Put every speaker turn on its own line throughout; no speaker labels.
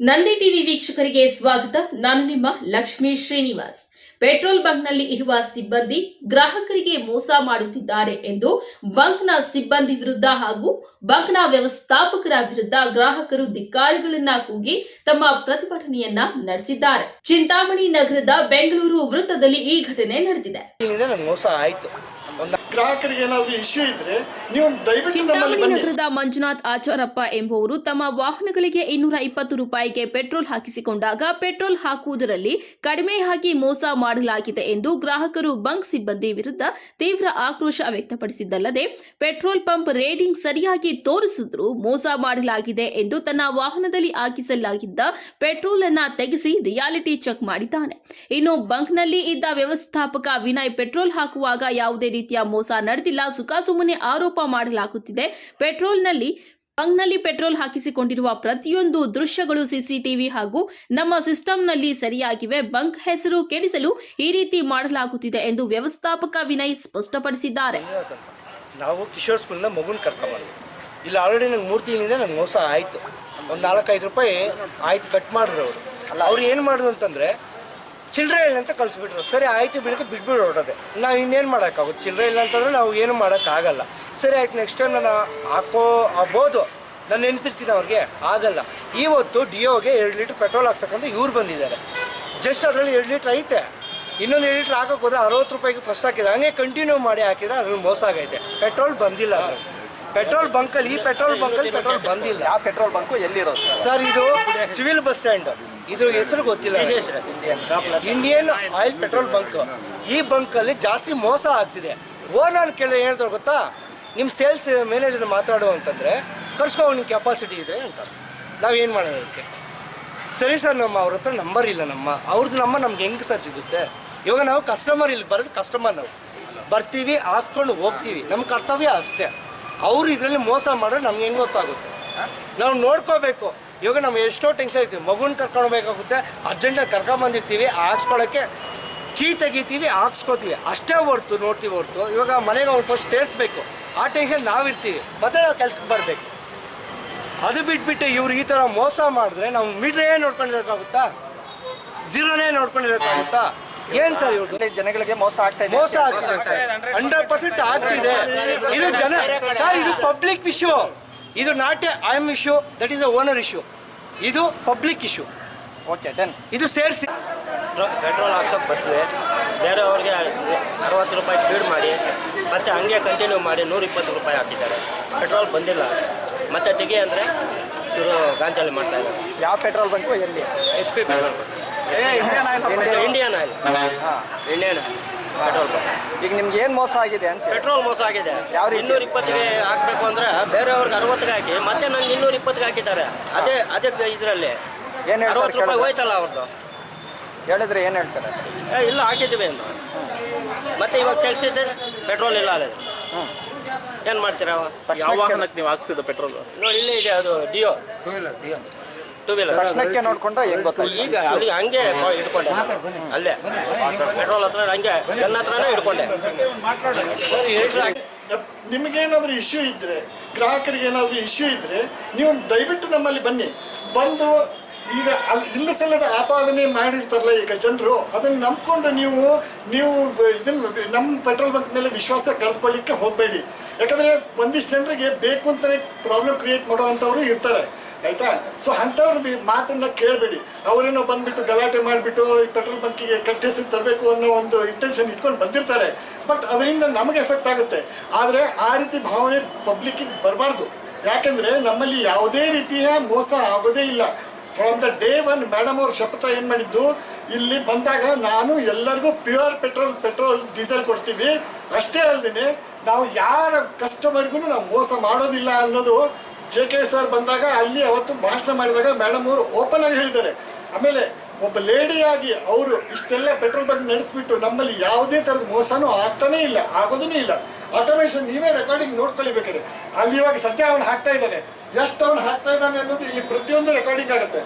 Nandi TV ವೀಕ್ಷಕರಿಗೆ ಸ್ವಾಗತ. ನಾನು ನಿಮ್ಮ ಲಕ್ಷ್ಮೀ ಶ್ರೀನಿವಾಸ್. ಪೆಟ್ರೋಲ್ ಬಂಕ್ನಲ್ಲಿ ಇರುವ ಸಿಬ್ಬಂದಿ ಗ್ರಾಹಕರಿಗೆ ಮೋಸ ಮಾಡುತ್ತಿದ್ದಾರೆ ಎಂದು ಬಂಕ್ನ ಸಿಬ್ಬಂದಿ ವಿರುದ್ಧ ಹಾಗೂ ಬಂಕ್ನ ವ್ಯವಸ್ಥಾಪಕರ ವಿರುದ್ಧ ಗ್ರಾಹಕರು ಧಿಕ್ಕಾರಿಗಳನ್ನ ಕೂಗಿ ತಮ್ಮ ಪ್ರತಿಭಟನೆಯನ್ನ ನಡೆಸಿದ್ದಾರೆ. ಚಿಂತಾಮಣಿ ನಗರದ ಬೆಂಗಳೂರು ವೃತ್ತದಲ್ಲಿ ಈ ಘಟನೆ ನಡೆದಿದೆ.
ಮೋಸ ಆಯ್ತು.
ಗ್ರಾಹಕರಿಗೆ ಏನಾದ್ರು ಇಶ್ಯೂ ಇದ್ರೆ ನೀವು ದಯವಿಟ್ಟು ನಮ್ಮಲ್ಲಿ
ಚಿಂತಾಮಣಿ
ಬನ್ನಿ.
ನಗರದ ಮಂಜುನಾಥ್ ಆಚಾರಪ್ಪ ಎಂಬುವರು ತಮ್ಮ ವಾಹನಗಳಿಗೆ ಇನ್ನೂರ ಇಪ್ಪತ್ತು ರೂಪಾಯಿಗೆ ಪೆಟ್ರೋಲ್ ಹಾಕಿಸಿಕೊಂಡಾಗ ಪೆಟ್ರೋಲ್ ಹಾಕುವುದರಲ್ಲಿ ಕಡಿಮೆ ಹಾಕಿ ಮೋಸ ಮಾಡಲಾಗಿದೆ ಎಂದು ಗ್ರಾಹಕರು ಬಂಕ್ ಸಿಬ್ಬಂದಿ ವಿರುದ್ಧ ತೀವ್ರ ಆಕ್ರೋಶ ವ್ಯಕ್ತಪಡಿಸಿದ್ದಲ್ಲದೆ ಪೆಟ್ರೋಲ್ ಪಂಪ್ ರೇಟಿಂಗ್ ಸರಿಯಾಗಿ ತೋರಿಸಿದ್ರೂ ಮೋಸ ಮಾಡಲಾಗಿದೆ ಎಂದು ತನ್ನ ವಾಹನದಲ್ಲಿ ಹಾಕಿಸಲಾಗಿದ್ದ ಪೆಟ್ರೋಲ್ ಅನ್ನ ತೆಗೆಸಿ ರಿಯಾಲಿಟಿ ಚೆಕ್ ಮಾಡಿದ್ದಾನೆ. ಇನ್ನು ಬಂಕ್ನಲ್ಲಿ ಇದ್ದ ವ್ಯವಸ್ಥಾಪಕ ವಿನಯ್ ಪೆಟ್ರೋಲ್ ಹಾಕುವಾಗ ಯಾವುದೇ ರೀತಿಯ ಮೋಸ ನಡೆದಿಲ್ಲ. ಸುಖಾಸುಮ್ಮನೆ ಆರೋಪ ಮಾಡಲಾಗುತ್ತಿದೆ. ಪೆಟ್ರೋಲ್ನಲ್ಲಿ, ಬಂಕ್ನಲ್ಲಿ ಪೆಟ್ರೋಲ್ ಹಾಕಿಸಿಕೊಂಡಿರುವ ಪ್ರತಿಯೊಂದು ದೃಶ್ಯಗಳು ಸಿಸಿಟಿವಿ ಹಾಗೂ ನಮ್ಮ ಸಿಸ್ಟಂನಲ್ಲಿ ಸರಿಯಾಗಿವೆ. ಬಂಕ್ ಹೆಸರು ಕೆಡಿಸಲು ಈ ರೀತಿ ಮಾಡಲಾಗುತ್ತಿದೆ ಎಂದು ವ್ಯವಸ್ಥಾಪಕ ವಿನಯ್ ಸ್ಪಷ್ಟಪಡಿಸಿದ್ದಾರೆ.
ನಾವು ಕಿಶೋರ್ ಸ್ಕೂಲ್ನ ಮಗುನ ಕರ್ಕೊಂಬಂದ್ವಿ. ಇಲ್ಲಿ ಆಲ್ರೆಡಿ ನಂಗೆ ಮೂರು ತಿಂಗಳಿಂದ ನಂಗೆ ಮೋಸ ಆಯಿತು. ಒಂದು ನಾಲ್ಕೈದು ರೂಪಾಯಿ ಆಯ್ತು, ಕಟ್ ಮಾಡಿದ್ರು ಅವರು. ಅಲ್ಲ, ಅವ್ರು ಏನು ಮಾಡಿದ್ರು ಅಂತಂದರೆ ಚಿಲ್ಲರೆ ಇಲ್ಲ ಅಂತ ಕಳಿಸ್ಬಿಟ್ರು. ಸರಿ ಆಯ್ತು ಬಿಡುತ್ತೆ ಬಿಟ್ಬಿಟ್ಟು ಹೊರಟದೆ ನಾವು ಇನ್ನೇನು ಮಾಡೋಕ್ಕಾಗುತ್ತೆ ಚಿಲ್ಲರೆ ಇಲ್ಲ ಅಂತಂದ್ರೆ ನಾವು ಏನು ಮಾಡೋಕ್ಕಾಗಲ್ಲ. ಸರಿ ಆಯ್ತು ನೆಕ್ಸ್ಟ್ ಟೈಮ್ ನಾನು ಹಾಕೋ ಆಗ್ಬೋದು. ನಾನು ನೆನಪಿರ್ತೀನಿ ಅವ್ರಿಗೆ. ಆಗಲ್ಲ. ಇವತ್ತು ಡಿಯೋಗೆ ಎರಡು ಲೀಟ್ರ್ ಪೆಟ್ರೋಲ್ ಹಾಕ್ಸಕ್ಕಂತ ಇವ್ರು ಬಂದಿದ್ದಾರೆ. ಜಸ್ಟ್ ಅದರಲ್ಲಿ ಎರಡು ಲೀಟ್ರ್ ಐತೆ. ಇನ್ನೊಂದು ಎರಡು ಲೀಟ್ರ್ ಹಾಕೋಕೆ ಹೋದ್ರೆ ಅರವತ್ತು ರೂಪಾಯಿಗೆ ಫಸ್ಟ್ ಹಾಕಿದ್ರೆ ಹಂಗೆ ಕಂಟಿನ್ಯೂ ಮಾಡಿ ಹಾಕಿದ್ರೆ ಅದ್ರಲ್ಲಿ ಮೋಸ ಆಗೈತೆ. ಪೆಟ್ರೋಲ್ ಬಂದಿಲ್ಲ ಪೆಟ್ರೋಲ್ ಬಂಕಲ್ಲಿ ಈ ಪೆಟ್ರೋಲ್ ಬಂಕಲ್ಲಿ ಪೆಟ್ರೋಲ್ ಬಂದಿಲ್ಲ.
ಯಾವ ಪೆಟ್ರೋಲ್ ಬಂಕು ಎಲ್ಲಿರೋದು? ಸರ್
ಸರ್ ಇದು ಸಿವಿಲ್ ಬಸ್ ಸ್ಟ್ಯಾಂಡ್. ಇದ್ರ ಹೆಸರು ಗೊತ್ತಿಲ್ಲ ಇಂಡಿಯನ್ ಆಯಿಲ್ ಪೆಟ್ರೋಲ್ ಬಂಕ್ ಈ ಬಂಕಲ್ಲಿ ಜಾಸ್ತಿ ಮೋಸ ಆಗ್ತಿದೆ. ಓನರ್ ಕೇಳಿ ಹೇಳ್ತಾರೆ ಗೊತ್ತಾ? ನಿಮ್ಮ ಸೇಲ್ಸ್ ಮ್ಯಾನೇಜರ್ ಮಾತಾಡು ಅಂತಂದರೆ ಕರ್ಸ್ಕೊ ನಿಮ್ಮ ಕೆಪಾಸಿಟಿ ಇದೆ ಅಂತ. ನಾವೇನು ಮಾಡೋದು ಅದಕ್ಕೆ? ಸರಿ ಸರ್ ನಮ್ಮ ಅವ್ರ ಹತ್ರ ನಂಬರ್ ಇಲ್ಲ ನಮ್ಮ. ಅವ್ರದ್ದು ನಮ್ಮ ನಮ್ಗೆ ಹೆಂಗೆ ಸರ್ ಸಿಗುತ್ತೆ? ಇವಾಗ ನಾವು ಕಸ್ಟಮರ್ ಇಲ್ಲಿ ಬರೋದು ಕಸ್ಟಮರ್ ನಾವು. ಬರ್ತೀವಿ ಹಾಕ್ಕೊಂಡು ಹೋಗ್ತೀವಿ. ನಮ್ಮ ಕರ್ತವ್ಯ ಅಷ್ಟೇ. ಅವ್ರು ಇದರಲ್ಲಿ ಮೋಸ ಮಾಡಿದ್ರೆ ನಮ್ಗೆ ಹೆಂಗೆ ಗೊತ್ತಾಗುತ್ತೆ? ನಾವು ನೋಡ್ಕೋಬೇಕು. ಇವಾಗ ನಮ್ಗೆ ಎಷ್ಟೋ ಟೆನ್ಷನ್ ಇರ್ತೀವಿ. ಮಗುನ ಕರ್ಕೊಂಡೋಗ್ಬೇಕಾಗುತ್ತೆ ಅರ್ಜೆಂಟಾಗಿ ಕರ್ಕೊಂಬಂದಿರ್ತೀವಿ ಹಾಕ್ಸ್ಕೊಳ್ಳೋಕ್ಕೆ ಕೀ ತೆಗಿತೀವಿ ಹಾಕ್ಸ್ಕೋತೀವಿ. ಅಷ್ಟೇ ಹೊರ್ತು ನೋಡ್ತೀವಿ ಹೊರ್ತು ಇವಾಗ ಮನೆಗೆ ಅವ್ನು ಫಸ್ಟ್ ಸೇರಿಸ್ಬೇಕು. ಆ ಟೆನ್ಷನ್ ನಾವಿರ್ತೀವಿ ಮತ್ತೆ ನಾವು ಕೆಲ್ಸಕ್ಕೆ ಬರಬೇಕು. ಅದು ಬಿಟ್ಬಿಟ್ಟು ಇವ್ರು ಈ ಥರ ಮೋಸ ಮಾಡಿದ್ರೆ ನಾವು ಮೀಟ್ರೇ ನೋಡ್ಕೊಂಡಿರೋಕ್ಕಾಗುತ್ತಾ? ಜೀರೋನೇ ನೋಡ್ಕೊಂಡಿರೋಕ್ಕಾಗುತ್ತಾ? ಏನು ಸರ್ ಇವ್ರದ್ದು
ಇಲ್ಲಿ ಜನಗಳಿಗೆ ಮೋಸ ಆಗ್ತಾ ಇದೆ.
ಮೋಸ ಆಗ್ತಿದೆ ಸರ್ ಹಂಡ್ರೆಡ್ ಪರ್ಸೆಂಟ್ ಆಗ್ತಿದೆ. ಇದು ಜನ ಸರ್ ಇದು ಪಬ್ಲಿಕ್ ಇಶ್ಯೂ ಇದು not a I M issue that is a owner issue ಇದು ಪಬ್ಲಿಕ್ ಇಶ್ಯೂ
ಓಕೆ ಡನ್
ಇದು ಸೇರಿಸಿ
ಪೆಟ್ರೋಲ್ ಹಾಕ್ಸೋಕೆ ಬರ್ತೀವಿ. ಬೇರೆಯವ್ರಿಗೆ ಅರವತ್ತು ರೂಪಾಯಿ ಸ್ಪೀಡ್ ಮಾಡಿ ಮತ್ತೆ ಹಂಗೆ ಕಂಟಿನ್ಯೂ ಮಾಡಿ ನೂರ ಇಪ್ಪತ್ತು ರೂಪಾಯಿ ಹಾಕಿದ್ದಾರೆ. ಪೆಟ್ರೋಲ್ ಬಂದಿಲ್ಲ. ಮತ್ತೆ ತೆಗಿ ಅಂದರೆ ಇವರು ಗಾಂಜಾಲಿ ಮಾಡ್ತಾ ಇದ್ದಾರೆ.
ಯಾವ ಪೆಟ್ರೋಲ್ ಬಂತು ಎಲ್ಲಿ?
S P petrol Indian oil Indian
ಹಾಂ
ಇಂಡಿಯನ್ ಪೆಟ್ರೋಲ್
ಈಗ ನಿಮ್ಗೆ ಏನು ಮೋಸ ಆಗಿದೆ ಅಂತ
ಪೆಟ್ರೋಲ್ ಮೋಸ ಆಗಿದೆ.
ಯಾವ ರೀತಿ?
ಇನ್ನೂರ ಇಪ್ಪತ್ತಿಗೆ ಹಾಕಬೇಕು ಅಂದ್ರೆ ಬೇರೆಯವ್ರಿಗೆ ಅರವತ್ತಿಗೆ ಹಾಕಿ ಮತ್ತೆ ನನ್ನ ಇನ್ನೂರ ಇಪ್ಪತ್ತಿಗೆ ಹಾಕಿದ್ದಾರೆ. ಅದೇ ಅದೇ ಇದರಲ್ಲಿ.
ಏನು ಹೇಳ್ತಾರೆ
ಅರವತ್ತು ರೂಪಾಯಿ
ಕೇಳಿದ್ರೆ?
ಹೋಯ್ತಲ್ಲ ಅವ್ರದ್ದು
ಹೇಳಿದ್ರೆ ಏನು ಹೇಳ್ತಾರೆ?
ಏ ಇಲ್ಲ ಹಾಕಿದ್ದೀವಿ ಅಂತ ಮತ್ತೆ ಇವಾಗ ತೆಗ್ಸಿದ್ರೆ ಪೆಟ್ರೋಲ್ ಇಲ್ಲ ಅಲ್ಲ. ಏನು ಮಾಡ್ತೀರಾ? ಅವ?
ತಕ್ಷಣಕ್ಕೆ-
ವಾಹನಕ್ಕೆ ನೀವು ಹಾಕ್ಸಿದ್ದು ಪೆಟ್ರೋಲ್.
ನೋಡಿ ಇಲ್ಲೇ ಇದೆ ಅದು ಡಿಯೋ. ಟೂ ವೀಲರ್
ತಕ್ಷಣಕ್ಕೆ ನೋಡ್ಕೊಂಡ್ರೆ ಹೆಂಗ್ ಗೊತ್ತಾಯ್ತು?
ಈಗ ಅಲ್ಲಿ ಹಂಗೆ ಇಟ್ಕೊಂಡೆ. ಅಲ್ಲೇ. ಪೆಟ್ರೋಲ್ ಹತ್ರ ಹಂಗೆ ಗನ್ ಹತ್ರನೇ
ಇಟ್ಕೊಂಡೆ
ನಿಮಗೇನಾದ್ರೂ ಇಶ್ಯೂ ಇದ್ರೆ ಗ್ರಾಹಕರಿಗೆ ಏನಾದ್ರೂ ಇಶ್ಯೂ ಇದ್ರೆ ನೀವು ದಯವಿಟ್ಟು ನಮ್ಮಲ್ಲಿ ಬನ್ನಿ. ಬಂದು ಈಗ ಅಲ್ಲಿ ಇಲ್ಲ ಸಲ್ಲದ ಆಪಾದನೆ ಮಾಡಿರ್ತಾರಲ್ಲ ಈಗ ಜನರು ಅದನ್ನ ನಂಬ್ಕೊಂಡು ನೀವು ನೀವು ಇದನ್ನ ನಮ್ಮ ಪೆಟ್ರೋಲ್ ಬಂಕ್ ಮೇಲೆ ವಿಶ್ವಾಸ ಕಳೆದುಕೊಳ್ಳಿಕ್ಕೆ ಹೋಗಬೇಡಿ. ಯಾಕಂದ್ರೆ ಒಂದಿಷ್ಟು ಜನರಿಗೆ ಬೇಕು ಅಂತಾನೆ ಪ್ರಾಬ್ಲಮ್ ಕ್ರಿಯೇಟ್ ಮಾಡುವಂಥವ್ರು ಇರ್ತಾರೆ. ಆಯ್ತಾ? ಸೊ ಅಂಥವ್ರ ಮಾತನ್ನ ಕೇಳಬೇಡಿ. ಅವರೇನೋ ಬಂದ್ಬಿಟ್ಟು ಗಲಾಟೆ ಮಾಡಿಬಿಟ್ಟು ಈ ಪೆಟ್ರೋಲ್ ಬಂಕಿಗೆ ಕೆಟ್ಟ ತರಬೇಕು ಅನ್ನೋ ಒಂದು ಇಂಟೆನ್ಷನ್ ಇಟ್ಕೊಂಡು ಬಂದಿರ್ತಾರೆ. ಬಟ್ ಅದರಿಂದ ನಮಗೆ ಎಫೆಕ್ಟ್ ಆಗುತ್ತೆ. ಆದರೆ ಆ ರೀತಿ ಭಾವನೆ ಪಬ್ಲಿಕ್ಕಿಗೆ ಬರಬಾರ್ದು. ಯಾಕೆಂದರೆ ನಮ್ಮಲ್ಲಿ ಯಾವುದೇ ರೀತಿಯ ಮೋಸ ಆಗೋದೇ ಇಲ್ಲ. From the day one madam ಅವ್ರ ಶಪಥ ಏನು ಮಾಡಿದ್ದು? ಇಲ್ಲಿ ಬಂದಾಗ ನಾನು ಎಲ್ಲರಿಗೂ ಪ್ಯೂರ್ ಪೆಟ್ರೋಲ್ ಪೆಟ್ರೋಲ್ ಡೀಸೆಲ್ ಕೊಡ್ತೀವಿ. ಅಷ್ಟೇ ಅಲ್ಲದೆ ನಾವು ಯಾರ ಕಸ್ಟಮರ್ಗೂ ನಾವು ಮೋಸ ಮಾಡೋದಿಲ್ಲ ಅನ್ನೋದು ಜೆ ಕೆ ಸರ್ ಬಂದಾಗ ಅಲ್ಲಿ ಅವತ್ತು ಭಾಷಣ ಮಾಡಿದಾಗ ಮೇಡಮ್ ಅವರು ಓಪನ್ ಆಗಿ ಹೇಳಿದ್ದಾರೆ. ಆಮೇಲೆ ಒಬ್ಬ ಲೇಡಿಯಾಗಿ ಅವರು ಇಷ್ಟೆಲ್ಲ ಪೆಟ್ರೋಲ್ ಬಂಕ್ ನಡೆಸಿಬಿಟ್ಟು ನಮ್ಮಲ್ಲಿ ಯಾವುದೇ ಥರದ ಮೋಸನೂ ಆಗ್ತಾನೇ ಇಲ್ಲ ಆಗೋದೂ ಇಲ್ಲ. ಆಟೋಮೇಷನ್ ನೀವೇ ರೆಕಾರ್ಡಿಂಗ್ ನೋಡ್ಕೊಳ್ಳಿ ಬೇಕಾದ್ರೆ ಅಲ್ಲಿ ಇವಾಗ ಸದ್ಯ ಅವನು ಹಾಕ್ತಾ ಇದ್ದಾನೆ. ಎಷ್ಟು ಅವನು ಹಾಕ್ತಾ ಇದ್ದಾನೆ ಅನ್ನೋದು ಈ ಪ್ರತಿಯೊಂದು ರೆಕಾರ್ಡಿಂಗ್ ಆಗುತ್ತೆ.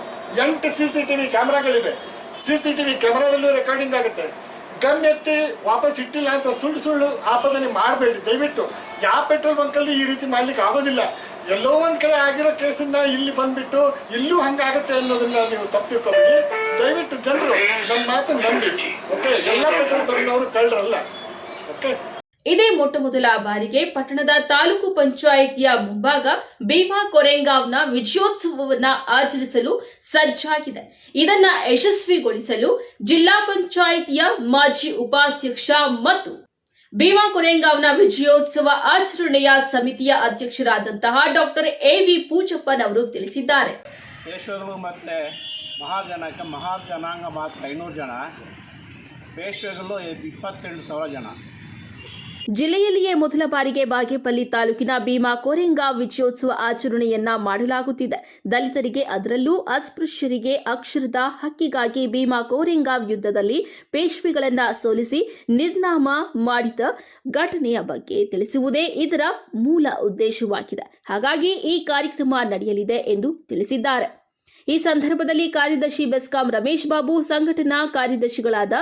ಎಂಟು ಸಿ ಸಿ ಟಿ ವಿ ಕ್ಯಾಮ್ರಾಗಳಿವೆ. ಸಿ ಸಿ ಟಿ ವಿ ಕ್ಯಾಮ್ರಾದಲ್ಲೂ ರೆಕಾರ್ಡಿಂಗ್ ಆಗುತ್ತೆ. ಗನ್ ಎತ್ತಿ ವಾಪಸ್ ಇಟ್ಟಿಲ್ಲ ಅಂತ ಸುಳ್ಳು ಸುಳ್ಳು ಆಪಾದನೆ ಮಾಡಬೇಡಿ. ದಯವಿಟ್ಟು, ಯಾವ ಪೆಟ್ರೋಲ್ ಬಂಕಲ್ಲಿ ಈ ರೀತಿ ಮಾಡ್ಲಿಕ್ಕೆ ಆಗೋದಿಲ್ಲ. ಎಲ್ಲೋ ಒಂದ್ ಕಡೆ ಆಗಿರೋ ಕೇಸನ್ನ ಇಲ್ಲಿ ಬಂದ್ಬಿಟ್ಟು ಇಲ್ಲೂ ಹಂಗಾಗತ್ತೆ ಅನ್ನೋದನ್ನ ನೀವು ತಪ್ಪು ತಿಳ್ಕೊಬೇಡಿ ದಯವಿಟ್ಟು ಜನರು ನಮ್ಮ ಮಾತು ನಂಬಿ, ಓಕೆ? ಎಲ್ಲ ಪೆಟ್ರೋಲ್ ಬಂಕ್ನವರು ಕಳ್ಳರಲ್ಲ, ಓಕೆ?
ಇದೇ ಮೊಟ್ಟ ಮೊದಲ ಬಾರಿಗೆ ಪಟ್ಟಣದ ತಾಲೂಕು ಪಂಚಾಯಿತಿಯ ಮುಂಭಾಗ ಭೀಮಾ ಕೊರೆಂಗಾವ್ನ ವಿಜಯೋತ್ಸವವನ್ನ ಆಚರಿಸಲು ಸಜ್ಜಾಗಿದೆ. ಇದನ್ನ ಯಶಸ್ವಿಗೊಳಿಸಲು ಜಿಲ್ಲಾ ಪಂಚಾಯಿತಿಯ ಮಾಜಿ ಉಪಾಧ್ಯಕ್ಷ ಮತ್ತು ಭೀಮಾ ಕೊರೆಂಗಾವ್ನ ವಿಜಯೋತ್ಸವ ಆಚರಣೆಯ ಸಮಿತಿಯ ಅಧ್ಯಕ್ಷರಾದಂತಹ ಡಾಕ್ಟರ್ ಎ ವಿ ಪೂಜಪ್ಪನವರು ತಿಳಿಸಿದ್ದಾರೆ.
ಪೇಶ್ವೆಗಳು ಮತ್ತು ಮಹಾಜನಕ್ಕೆ ಮಹಾಜನಾಂಗ ಮಾತ್ರ ಐನೂರು ಜನ. ಪೇಶ್ವೆಗಳು ಇಪ್ಪತ್ತೆಂಟು ಸಾವಿರ ಜನ.
ಜಿಲ್ಲೆಯಲ್ಲಿಯೇ ಮೊದಲ ಬಾರಿಗೆ ಬಾಗೇಪಲ್ಲಿ ತಾಲೂಕಿನ ಭೀಮಾ ಕೋರೆಂಗಾ ವಿಜಯೋತ್ಸವ ಆಚರಣೆಯನ್ನ ಮಾಡಲಾಗುತ್ತಿದೆ. ದಲಿತರಿಗೆ ಅದರಲ್ಲೂ ಅಸ್ಪೃಶ್ಯರಿಗೆ ಅಕ್ಷರದ ಹಕ್ಕಿಗಾಗಿ ಭೀಮಾ ಕೋರೆಂಗಾ ಯುದ್ಧದಲ್ಲಿ ಪೇಶ್ವೆಗಳನ್ನ ಸೋಲಿಸಿ ನಿರ್ನಾಮ ಮಾಡಿದ ಘಟನೆಯ ಬಗ್ಗೆ ತಿಳಿಸುವುದೇ ಇದರ ಮೂಲ ಉದ್ದೇಶವಾಗಿದೆ. ಹಾಗಾಗಿ ಈ ಕಾರ್ಯಕ್ರಮ ನಡೆಯಲಿದೆ ಎಂದು ತಿಳಿಸಿದ್ದಾರೆ. ಈ ಸಂದರ್ಭದಲ್ಲಿ ಕಾರ್ಯದರ್ಶಿ ಬೆಸ್ಕಾಂ ರಮೇಶ್ ಬಾಬು ಸಂಘಟನಾ ಕಾರ್ಯದರ್ಶಿಗಳಾದ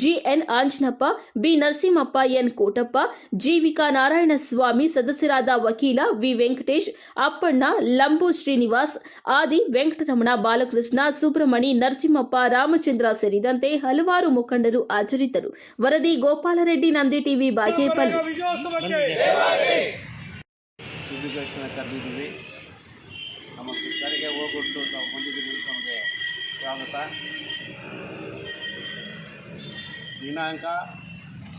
GN Anjanappa B Narasimhappa N Kotappa Jeevika Narayanaswamy ಸದಸ್ಯರಾದ ವಕೀಲ ವಿ ವೆಂಕಟೇಶ್ ಅಪ್ಪಣ್ಣ ಲಂಬು ಶ್ರೀನಿವಾಸ್ ಆದಿ ವೆಂಕಟರಮಣ ಬಾಲಕೃಷ್ಣ ಸುಬ್ರಹ್ಮಣಿ ನರಸಿಂಹಪ್ಪ ರಾಮಚಂದ್ರ ಸೇರಿದಂತೆ ಹಲವಾರು ಮುಖಂಡರು ಹಾಜರಿದ್ದರು. ವರದಿ ಗೋಪಾಲರೆಡ್ಡಿ ನಂದಿ ಟಿವಿ ಬಾಗೇಪಲ್ಲಿ.
ಸುದ್ದಿಗೋಷ್ಠಿನ ಕರೆದಿದ್ದೀವಿ. ನಮ್ಮ ಕರೆಗೆ ಹೋಗ್ಬಿಟ್ಟು ತಾವು ಬಂದಿದ್ದೀವಿ ನಮಗೆ ಸ್ವಾಗತ. ದಿನಾಂಕ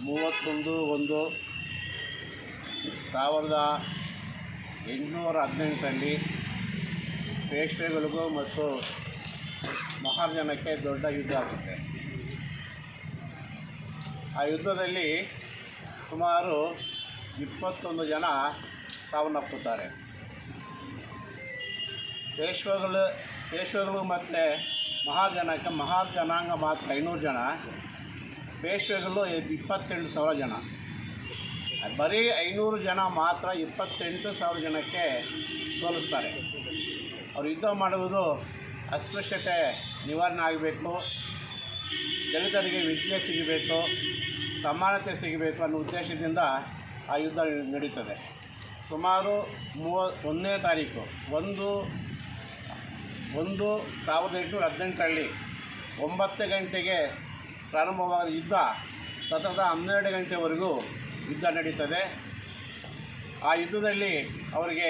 ಮೂವತ್ತೊಂದು ಒಂದು ಸಾವಿರದ ಎಂಟುನೂರ ಹದಿನೆಂಟರಲ್ಲಿ ಪೇಶ್ವೆಗಳಿಗೂ ಮತ್ತು ಮಹಾರ್ಜನಕ್ಕೆ ದೊಡ್ಡ ಯುದ್ಧ ಆಗುತ್ತೆ. ಆ ಯುದ್ಧದಲ್ಲಿ ಸುಮಾರು ಇಪ್ಪತ್ತೊಂದು ಜನ ಸಾವನ್ನಪ್ಪುತ್ತಾರೆ. ಪೇಶ್ವೆಗಳು ಪೇಶ್ವಗಳು ಮತ್ತು ಮಹಾಜನಕ್ಕೆ ಮಹಾಜನಾಂಗ ಮಾತ್ರ ಐನೂರು ಜನ. ಪೇಶ್ವೆಗಳು ಇಪ್ಪತ್ತೆಂಟು ಸಾವಿರ ಜನ. ಬರೀ ಐನೂರು ಜನ ಮಾತ್ರ ಇಪ್ಪತ್ತೆಂಟು ಸಾವಿರ ಜನಕ್ಕೆ ಸೋಲಿಸ್ತಾರೆ. ಅವರು ಯುದ್ಧ ಮಾಡುವುದು ಅಸ್ಪೃಶ್ಯತೆ ನಿವಾರಣೆ ಆಗಬೇಕು. ದಲಿತರಿಗೆ ವಿದ್ಯೆ ಸಿಗಬೇಕು, ಸಮಾನತೆ ಸಿಗಬೇಕು ಅನ್ನೋ ಉದ್ದೇಶದಿಂದ ಆ ಯುದ್ಧ ನಡೀತದೆ. ಸುಮಾರು ಮೂವ, ಒಂದನೇ ತಾರೀಕು, ಒಂದು ಒಂದು ಸಾವಿರದ ಎಂಟುನೂರ ಹದಿನೆಂಟರಲ್ಲಿ ಒಂಬತ್ತು ಗಂಟೆಗೆ ಪ್ರಾರಂಭವಾದ ಯುದ್ಧ ಸತತ ಹನ್ನೆರಡು ಗಂಟೆವರೆಗೂ ಯುದ್ಧ ನಡೀತದೆ. ಆ ಯುದ್ಧದಲ್ಲಿ ಅವರಿಗೆ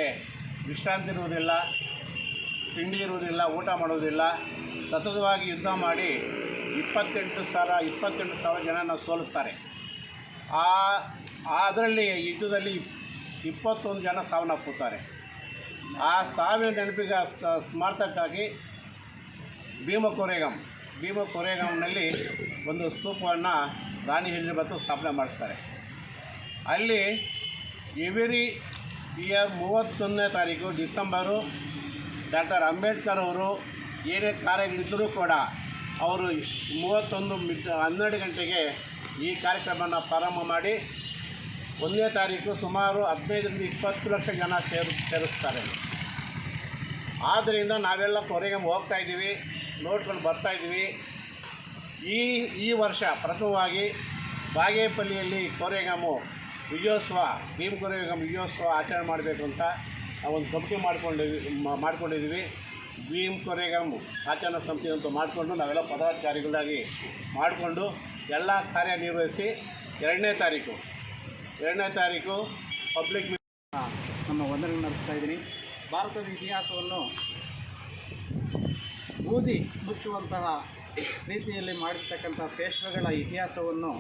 ವಿಶ್ರಾಂತಿ ಇರುವುದಿಲ್ಲ, ತಿಂಡಿ ಇರುವುದಿಲ್ಲ, ಊಟ ಮಾಡುವುದಿಲ್ಲ. ಸತತವಾಗಿ ಯುದ್ಧ ಮಾಡಿ ಇಪ್ಪತ್ತೆಂಟು ಸಾವಿರ ಇಪ್ಪತ್ತೆಂಟು ಸಾವಿರ ಜನನ ಸೋಲಿಸ್ತಾರೆ. ಆ ಅದರಲ್ಲಿ ಯುದ್ಧದಲ್ಲಿ ಇಪ್ಪತ್ತೊಂದು ಜನ ಸಾವನ್ನಪ್ಪುತ್ತಾರೆ. ಆ ಸಾವಿನ ನೆನಪಿಗೆ ಸ್ಮಾರಕಕ್ಕಾಗಿ ಭೀಮ ಕೊರೆಗಂ, ಭೀಮ ಕೊರೆಗಾಂನಲ್ಲಿ ಒಂದು ಸ್ತೂಪವನ್ನು ರಾಣಿ ಹೆಜ್ಜೆಬತ್ತು ಸ್ಥಾಪನೆ ಮಾಡಿಸ್ತಾರೆ. ಅಲ್ಲಿ ಎವ್ರಿ ಇಯರ್ ಮೂವತ್ತೊಂದನೇ ತಾರೀಕು ಡಿಸೆಂಬರು ಡಾಕ್ಟರ್ ಅಂಬೇಡ್ಕರ್ ಅವರು ಏನೇ ಕಾರ್ಯಗಳಿದ್ದರೂ ಕೂಡ ಅವರು ಮೂವತ್ತೊಂದು ಮಿಡ್ ಹನ್ನೆರಡು ಗಂಟೆಗೆ ಈ ಕಾರ್ಯಕ್ರಮವನ್ನು ಪ್ರಾರಂಭ ಮಾಡಿ ಒಂದನೇ ತಾರೀಕು ಸುಮಾರು ಹದಿನೈದರಿಂದ ಇಪ್ಪತ್ತು ಲಕ್ಷ ಜನ ಸೇರು ಸೇರಿಸ್ತಾರೆ. ಆದ್ದರಿಂದ ನಾವೆಲ್ಲ ಕೊರೆಗೆ ಹೋಗ್ತಾ ಇದ್ದೀವಿ ನೋಡ್ಕೊಂಡು ಬರ್ತಾ ಇದ್ದೀವಿ. ಈ ಈ ವರ್ಷ ಪ್ರಥಮವಾಗಿ ಬಾಗೇಪಲ್ಲಿಯಲ್ಲಿ ಕೊರೆಗಾಮು ವಿಜಯೋತ್ಸವ, ಭೀಮ್ ಕೋರೆಗಾಮ್ ವಿಜಯೋತ್ಸವ ಆಚರಣೆ ಮಾಡಬೇಕು ಅಂತ ಒಂದು ಕಮಿಟಿ ಮಾಡ್ಕೊಂಡಿದ್ವಿ ಮಾಡ್ಕೊಂಡಿದ್ದೀವಿ. ಭೀಮ್ ಕೊರೆಗಾಮ್ ಆಚರಣಾ ಸಮಿತಿ ಅಂತ ಮಾಡಿಕೊಂಡು ನಾವೆಲ್ಲ ಪದಾಧಿಕಾರಿಗಳಾಗಿ ಮಾಡಿಕೊಂಡು ಎಲ್ಲ ಕಾರ್ಯನಿರ್ವಹಿಸಿ ಎರಡನೇ ತಾರೀಕು. ಎರಡನೇ ತಾರೀಕು ಪಬ್ಲಿಕ್ ನಮ್ಮ ವಂದನೆ ನಡೆಸ್ತಾ ಇದ್ದೀನಿ. ಭಾರತದ ಇತಿಹಾಸವನ್ನು ಬೂದಿ ಮುಚ್ಚುವಂತಹ ರೀತಿಯಲ್ಲಿ ಮಾಡಿರ್ತಕ್ಕಂಥ ಪೇಶ್ವೆಗಳ ಇತಿಹಾಸವನ್ನು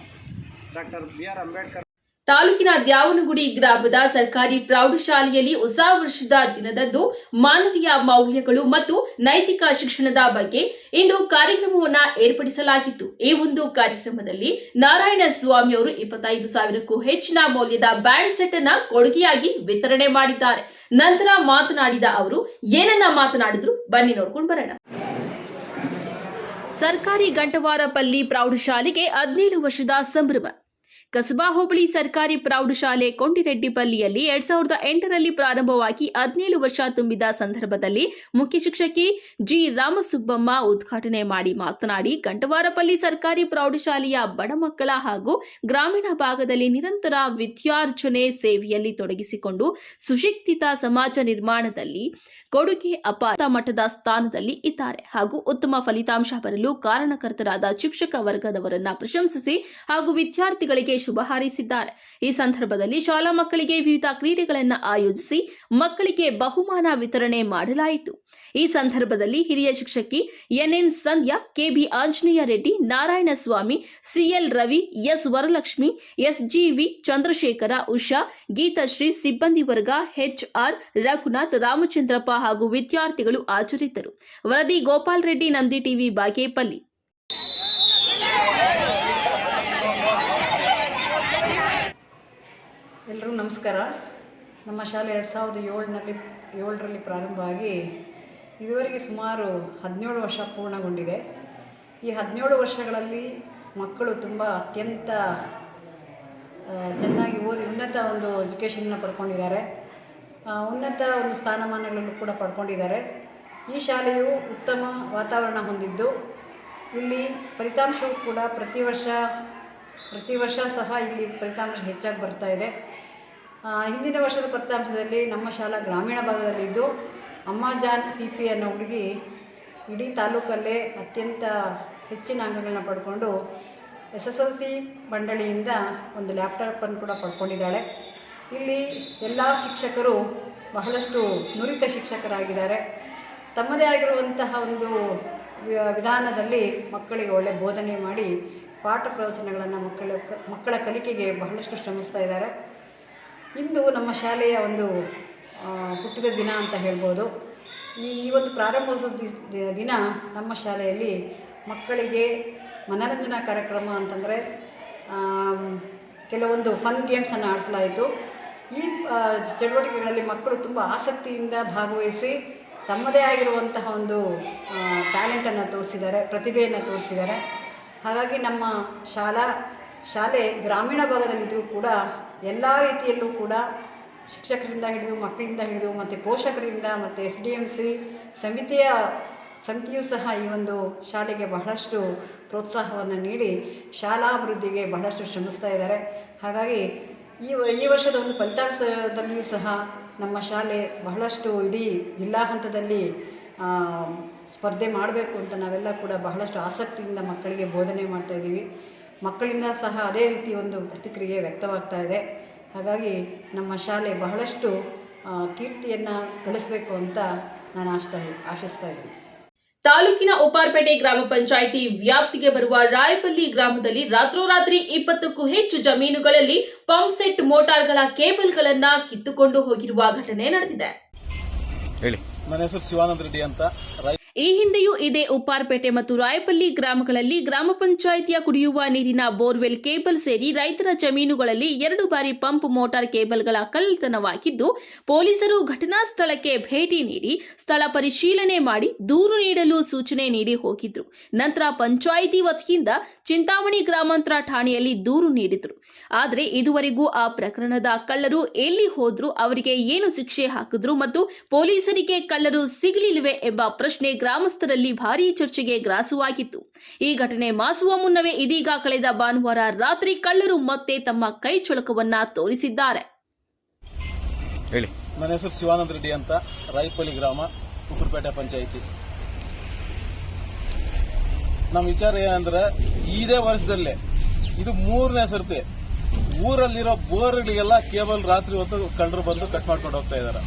ಡಾಕ್ಟರ್ ಬಿ ಆರ್ ಅಂಬೇಡ್ಕರ್
ತಾಲೂಕಿನ ದ್ಯಾವನಗುಡಿ ಗ್ರಾಮದ ಸರ್ಕಾರಿ ಪ್ರೌಢಶಾಲೆಯಲ್ಲಿ ಹೊಸ ವರ್ಷದ ದಿನದಂದು ಮಾನವೀಯ ಮೌಲ್ಯಗಳು ಮತ್ತು ನೈತಿಕ ಶಿಕ್ಷಣದ ಬಗ್ಗೆ ಇಂದು ಕಾರ್ಯಕ್ರಮವನ್ನ ಏರ್ಪಡಿಸಲಾಗಿತ್ತು. ಈ ಒಂದು ಕಾರ್ಯಕ್ರಮದಲ್ಲಿ ನಾರಾಯಣ ಸ್ವಾಮಿ ಅವರು ಇಪ್ಪತ್ತೈದು ಸಾವಿರಕ್ಕೂ ಹೆಚ್ಚಿನ ಮೌಲ್ಯದ ಬ್ಯಾಂಡ್ ಸೆಟ್ ಅನ್ನ ಕೊಡುಗೆಯಾಗಿ ವಿತರಣೆ ಮಾಡಿದ್ದಾರೆ. ನಂತರ ಮಾತನಾಡಿದ ಅವರು, ಏನನ್ನ ಮಾತನಾಡಿದ್ರು? ಬನ್ನಿ ನೋಡ್ಕೊಂಡು ಬರೋಣ. ಸರ್ಕಾರಿ ಗಂಟವಾರಪಲ್ಲಿ ಪ್ರೌಢಶಾಲೆಗೆ ಹದಿನೇಳು ವರ್ಷದ ಸಂಭ್ರಮ. ಕಸಬಾ ಹೋಬಳಿ ಸರ್ಕಾರಿ ಪ್ರೌಢಶಾಲೆ ಕೊಂಡಿರೆಡ್ಡಿಪಲ್ಲಿಯಲ್ಲಿ ಎರಡ್ ಸಾವಿರದ ಎಂಟರಲ್ಲಿ ಪ್ರಾರಂಭವಾಗಿ ಹದಿನೇಳು ವರ್ಷ ತುಂಬಿದ ಸಂದರ್ಭದಲ್ಲಿ ಮುಖ್ಯ ಶಿಕ್ಷಕಿ ಜಿ ರಾಮಸುಬ್ಬಮ್ಮ ಉದ್ಘಾಟನೆ ಮಾಡಿ ಮಾತನಾಡಿ ಗಂಟವಾರಪಲ್ಲಿ ಸರ್ಕಾರಿ ಪ್ರೌಢಶಾಲೆಯ ಬಡ ಮಕ್ಕಳ ಹಾಗೂ ಗ್ರಾಮೀಣ ಭಾಗದಲ್ಲಿ ನಿರಂತರ ವಿದ್ಯಾರ್ಜನೆ ಸೇವೆಯಲ್ಲಿ ತೊಡಗಿಸಿಕೊಂಡು ಸುಶಿಕ್ಷಿತ ಸಮಾಜ ನಿರ್ಮಾಣದಲ್ಲಿ ಕೊಡುಗೆ ಅಪಾರ ಮಟ್ಟದ ಸ್ಥಾನದಲ್ಲಿ ಇದ್ದಾರೆ ಹಾಗೂ ಉತ್ತಮ ಫಲಿತಾಂಶ ಬರಲು ಕಾರಣಕರ್ತರಾದ ಶಿಕ್ಷಕ ವರ್ಗದವರನ್ನ ಪ್ರಶಂಸಿಸಿ ಹಾಗೂ ವಿದ್ಯಾರ್ಥಿಗಳಿಗೆ ಶುಭ ಹಾರೈಸಿದ್ದಾರೆ. ಈ ಸಂದರ್ಭದಲ್ಲಿ ಶಾಲಾ ಮಕ್ಕಳಿಗೆ ವಿವಿಧ ಕ್ರೀಡೆಗಳನ್ನು ಆಯೋಜಿಸಿ ಮಕ್ಕಳಿಗೆ ಬಹುಮಾನ ವಿತರಣೆ ಮಾಡಲಾಯಿತು. ಈ ಸಂದರ್ಭದಲ್ಲಿ ಹಿರಿಯ ಶಿಕ್ಷಕಿ NN Sandhya, KB Anjaneya Reddy, Narayanaswamy, CL Ravi, S Varalakshmi S GV Chandrashekara, Usha Geethashree ಸಿಬ್ಬಂದಿ ವರ್ಗ, ಎಚ್ಆರ್ ರಘುನಾಥ್, ರಾಮಚಂದ್ರಪ್ಪ ಹಾಗೂ ವಿದ್ಯಾರ್ಥಿಗಳು ಹಾಜರಿದ್ದರು. ವರದಿ ಗೋಪಾಲ್ ರೆಡ್ಡಿ, ನಂದಿ ಟಿವಿ, ಬಾಗೇಪಲ್ಲಿ.
ಎಲ್ಲರೂ ನಮಸ್ಕಾರ. ನಮ್ಮ ಶಾಲೆ ಎರಡು ಸಾವಿರದ ಏಳರಲ್ಲಿ ಏಳರಲ್ಲಿ ಪ್ರಾರಂಭವಾಗಿ ಇದುವರೆಗೆ ಸುಮಾರು ಹದಿನೇಳು ವರ್ಷ ಪೂರ್ಣಗೊಂಡಿದೆ. ಈ ಹದಿನೇಳು ವರ್ಷಗಳಲ್ಲಿ ಮಕ್ಕಳು ತುಂಬ ಅತ್ಯಂತ ಚೆನ್ನಾಗಿ ಓದಿ ಉನ್ನತ ಒಂದು ಎಜುಕೇಷನ್ನ ಪಡ್ಕೊಂಡಿದ್ದಾರೆ. ಉನ್ನತ ಒಂದು ಸ್ಥಾನಮಾನಗಳನ್ನು ಕೂಡ ಪಡ್ಕೊಂಡಿದ್ದಾರೆ. ಈ ಶಾಲೆಯು ಉತ್ತಮ ವಾತಾವರಣ ಹೊಂದಿದ್ದು, ಇಲ್ಲಿ ಫಲಿತಾಂಶವು ಕೂಡ ಪ್ರತಿ ವರ್ಷ ಪ್ರತಿ ವರ್ಷ ಸಹ ಇಲ್ಲಿ ಫಲಿತಾಂಶ ಹೆಚ್ಚಾಗಿ ಬರ್ತಾ ಇದೆ. ಹಿಂದಿನ ವರ್ಷದ ಫಲಿತಾಂಶದಲ್ಲಿ ನಮ್ಮ ಶಾಲಾ ಗ್ರಾಮೀಣ ಭಾಗದಲ್ಲಿದ್ದು ಅಮ್ಮ ಜಾನ್ ಪಿ ಪಿ ಅನ್ನೋ ಹುಡುಗಿ ಇಡೀ ತಾಲೂಕಲ್ಲೇ ಅತ್ಯಂತ ಹೆಚ್ಚಿನ ಅಂಕಗಳನ್ನ ಪಡ್ಕೊಂಡು ಎಸ್ ಎಸ್ ಎಲ್ ಸಿ ಮಂಡಳಿಯಿಂದ ಒಂದು ಲ್ಯಾಪ್ಟಾಪನ್ನು ಕೂಡ ಪಡ್ಕೊಂಡಿದ್ದಾಳೆ. ಇಲ್ಲಿ ಎಲ್ಲ ಶಿಕ್ಷಕರು ಬಹಳಷ್ಟು ನುರಿತ ಶಿಕ್ಷಕರಾಗಿದ್ದಾರೆ. ತಮ್ಮದೇ ಆಗಿರುವಂತಹ ಒಂದು ವಿಧಾನದಲ್ಲಿ ಮಕ್ಕಳಿಗೆ ಒಳ್ಳೆ ಬೋಧನೆ ಮಾಡಿ ಪಾಠ ಪ್ರವಚನಗಳನ್ನು ಮಕ್ಕಳ ಮಕ್ಕಳ ಕಲಿಕೆಗೆ ಬಹಳಷ್ಟು ಶ್ರಮಿಸ್ತಾ ಇದ್ದಾರೆ. ಇಂದು ನಮ್ಮ ಶಾಲೆಯ ಒಂದು ಹುಟ್ಟಿದ ದಿನ ಅಂತ ಹೇಳ್ಬೋದು. ಈ ಈ ಒಂದು ಪ್ರಾರಂಭೋತ್ಸವ ದಿನ ನಮ್ಮ ಶಾಲೆಯಲ್ಲಿ ಮಕ್ಕಳಿಗೆ ಮನರಂಜನಾ ಕಾರ್ಯಕ್ರಮ ಅಂತಂದರೆ ಕೆಲವೊಂದು ಫನ್ ಗೇಮ್ಸನ್ನು ಆಡಿಸಲಾಯಿತು. ಈ ಚಟುವಟಿಕೆಗಳಲ್ಲಿ ಮಕ್ಕಳು ತುಂಬ ಆಸಕ್ತಿಯಿಂದ ಭಾಗವಹಿಸಿ ತಮ್ಮದೇ ಆಗಿರುವಂತಹ ಒಂದು ಟ್ಯಾಲೆಂಟನ್ನು ತೋರಿಸಿದ್ದಾರೆ, ಪ್ರತಿಭೆಯನ್ನು ತೋರಿಸಿದ್ದಾರೆ. ಹಾಗಾಗಿ ನಮ್ಮ ಶಾಲಾ, ಶಾಲೆ ಗ್ರಾಮೀಣ ಭಾಗದಲ್ಲಿದ್ದರೂ ಕೂಡ ಎಲ್ಲ ರೀತಿಯಲ್ಲೂ ಕೂಡ ಶಿಕ್ಷಕರಿಂದ ಹಿಡಿದು ಮಕ್ಕಳಿಂದ ಹಿಡಿದು ಮತ್ತು ಪೋಷಕರಿಂದ ಮತ್ತು ಎಸ್ ಡಿ ಎಂ ಸಿ ಸಮಿತಿಯ ಸಮಿತಿಯೂ ಸಹ ಈ ಒಂದು ಶಾಲೆಗೆ ಬಹಳಷ್ಟು ಪ್ರೋತ್ಸಾಹವನ್ನು ನೀಡಿ ಶಾಲಾಭಿವೃದ್ಧಿಗೆ ಬಹಳಷ್ಟು ಶ್ರಮಿಸ್ತಾ ಇದ್ದಾರೆ. ಹಾಗಾಗಿ ಈ ಈ ವರ್ಷದ ಒಂದು ಫಲಿತಾಂಶದಲ್ಲಿಯೂ ಸಹ ನಮ್ಮ ಶಾಲೆ ಬಹಳಷ್ಟು ಇಡೀ ಜಿಲ್ಲಾ ಹಂತದಲ್ಲಿ ಸ್ಪರ್ಧೆ ಮಾಡಬೇಕು ಅಂತ ನಾವೆಲ್ಲ ಕೂಡ ಬಹಳಷ್ಟು ಆಸಕ್ತಿಯಿಂದ ಮಕ್ಕಳಿಗೆ ಬೋಧನೆ ಮಾಡ್ತಾ ಇದ್ದೀವಿ. ಮಕ್ಕಳಿಂದ ಸಹ ಅದೇ ರೀತಿ ಒಂದು ಪ್ರತಿಕ್ರಿಯೆ ವ್ಯಕ್ತವಾಗ್ತಾ ಇದೆ. ಹಾಗಾಗಿ ನಮ್ಮ ಶಾಲೆ ಬಹಳಷ್ಟು ಕೀರ್ತಿಯನ್ನು ಗಳಿಸಬೇಕು ಅಂತ ನಾನು ಆಶಿಸ್ತಾ ಆಶಿಸ್ತಾ ಇದ್ದೀನಿ.
ತಾಲೂಕಿನ ಉಪಾರ್ಪೇಟೆ ಗ್ರಾಮ ಪಂಚಾಯಿತಿ ವ್ಯಾಪ್ತಿಗೆ ಬರುವ ರಾಯಪಲ್ಲಿ ಗ್ರಾಮದಲ್ಲಿ ರಾತ್ರೋರಾತ್ರಿ ಇಪ್ಪತ್ತಕ್ಕೂ ಹೆಚ್ಚು ಜಮೀನುಗಳಲ್ಲಿ ಪಂಪ್ ಸೆಟ್ ಮೋಟಾರ್ಗಳ ಕೇಬಲ್ಗಳನ್ನ ಕಿತ್ತುಕೊಂಡು ಹೋಗಿರುವ ಘಟನೆ ನಡೆದಿದೆ.
ನನ್ನ ಹೆಸರು ಶಿವಾನಂದ ರೆಡ್ಡಿ ಅಂತ.
ಈ ಹಿಂದೆಯೂ ಇದೇ ಉಪ್ಪಾರ್ಪೇಟೆ ಮತ್ತು ರಾಯಪಲ್ಲಿ ಗ್ರಾಮಗಳಲ್ಲಿ ಗ್ರಾಮ ಪಂಚಾಯಿತಿಯ ಕುಡಿಯುವ ನೀರಿನ ಬೋರ್ವೆಲ್ ಕೇಬಲ್ ಸೇರಿ ರೈತರ ಜಮೀನುಗಳಲ್ಲಿ ಎರಡು ಬಾರಿ ಪಂಪ್ ಮೋಟಾರ್ ಕೇಬಲ್ಗಳ ಕಳ್ಳತನವಾಗಿದ್ದು, ಪೊಲೀಸರು ಘಟನಾ ಸ್ಥಳಕ್ಕೆ ಭೇಟಿ ನೀಡಿ ಸ್ಥಳ ಪರಿಶೀಲನೆ ಮಾಡಿ ದೂರು ನೀಡಲು ಸೂಚನೆ ನೀಡಿ ಹೋಗಿದ್ರು. ನಂತರ ಪಂಚಾಯಿತಿ ವತಿಯಿಂದ ಚಿಂತಾಮಣಿ ಗ್ರಾಮಾಂತರ ಠಾಣೆಯಲ್ಲಿ ದೂರು ನೀಡಿದ್ರು. ಆದರೆ ಇದುವರೆಗೂ ಆ ಪ್ರಕರಣದ ಕಳ್ಳರು ಎಲ್ಲಿ ಹೋದ್ರು, ಅವರಿಗೆ ಏನು ಶಿಕ್ಷೆ ಹಾಕಿದ್ರು ಮತ್ತು ಪೊಲೀಸರಿಗೆ ಕಳ್ಳರು ಸಿಗಲಿಲ್ಲವೆ ಎಂಬ ಪ್ರಶ್ನೆ ಗ್ರಾಮಸ್ಥರಲ್ಲಿ ಭಾರೀ ಚರ್ಚೆಗೆ ಗ್ರಾಸವಾಗಿತ್ತು. ಈ ಘಟನೆ ಮಾಸುವ ಮುನ್ನವೇ ಇದೀಗ ಕಳೆದ ಭಾನುವಾರ ರಾತ್ರಿ ಕಳ್ಳರು ಮತ್ತೆ ತಮ್ಮ ಕೈ ಚುಳಕವನ್ನ ತೋರಿಸಿದ್ದಾರೆ.
ನನ್ನ ಹೆಸರು ಶಿವಾನಂದ ರೆಡ್ಡಿ ಅಂತ ರಾಯಪಲ್ಲಿ ಗ್ರಾಮ ಉಪ್ರಪೇಟೆ ಪಂಚಾಯಿತಿ. ನಮ್ಮ ವಿಚಾರ ಏನಂದ್ರೆ ಇದೇ ವರ್ಷದಲ್ಲೇ ಇದು ಮೂರನೇ ಸರ್ತಿ ಊರಲ್ಲಿರೋ ಬೋರ್ಗಳಿಗೆಲ್ಲ ಕೇಬಲ್ ರಾತ್ರಿ ಹೊತ್ತು ಕಳ್ಳರು ಬಂದು ಕಟ್ ಮಾಡ್ಕೊಂಡು ಹೋಗ್ತಾ ಇದಾರೆ